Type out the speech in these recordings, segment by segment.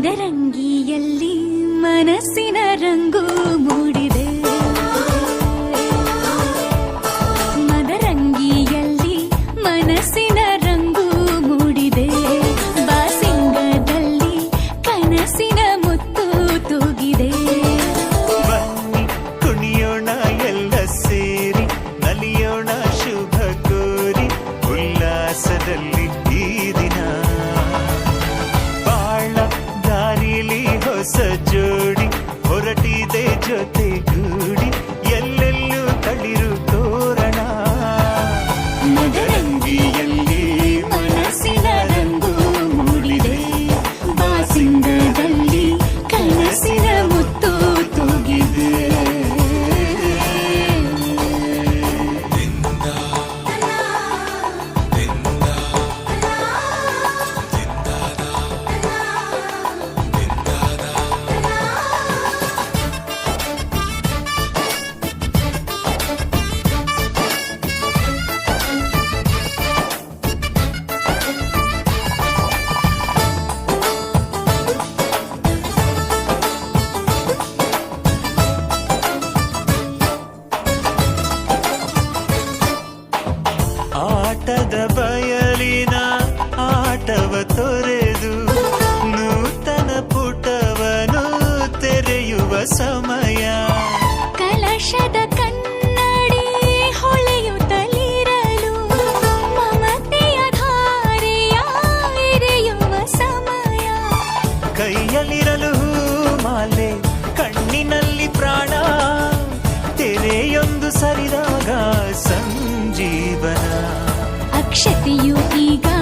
ಮದರಂಗಿಯಲ್ಲಿ ಮನಸ್ಸಿನ ಹೊರಟಿದೆ ಜೊತೆಗೂಡಿ ಆಟದ ಬಯಲಿನ ಆಟವ ತೊರೆದು ನೂತನ ಪುಟವನು ತೆರೆಯುವ ಸಮಯ. ಕಲಶದ ಕನ್ನಡಿ ಹೊಳೆಯುತ್ತಲಿರಲು ಮಮತೆಯ ಧಾರೆಯ ಎರೆಯುವ ಸಮಯ. ಕೈಯಲ್ಲಿರಲು ಮಾಲೆ ಕಣ್ಣಿನಲ್ಲಿ ಪ್ರಾಣ ತೆರೆಯೊಂದು ಸರಿದಾಗ ಸಂಜೀವನ. క్షతియుగిగా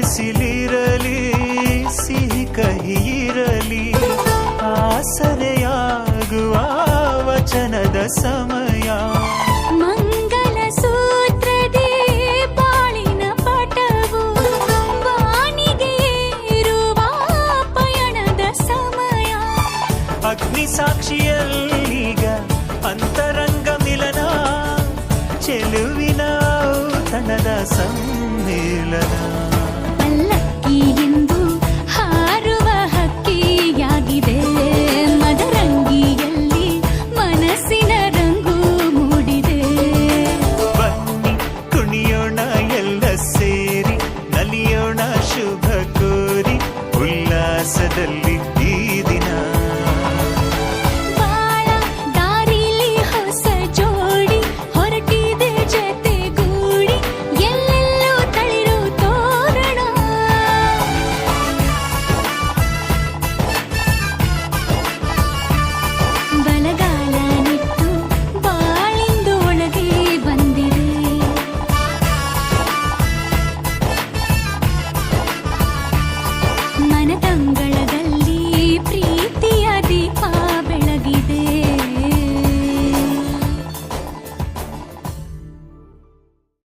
ಬಿಸಿಲಿರಲಿ ಸಿಹಿ ಕಹಿಯಿರಲಿ ಆಸರೆಯಾಗುವ ವಚನದ ಸಮಯ. ಮಂಗಲ ಸೂತ್ರದೇ ಬಾಳಿನ ಪಟವು ಬಾಣಿಗೆ ಇರುವ ಪಯಣದ ಸಮಯ. ಅಗ್ನಿ ಸಾಕ್ಷಿಯಲ್ಲೀಗ ಅಂತರಂಗ ಮಿಲನ ಚೆಲುವಿನ ತನದ ಸಮ್ಮೇಳನ.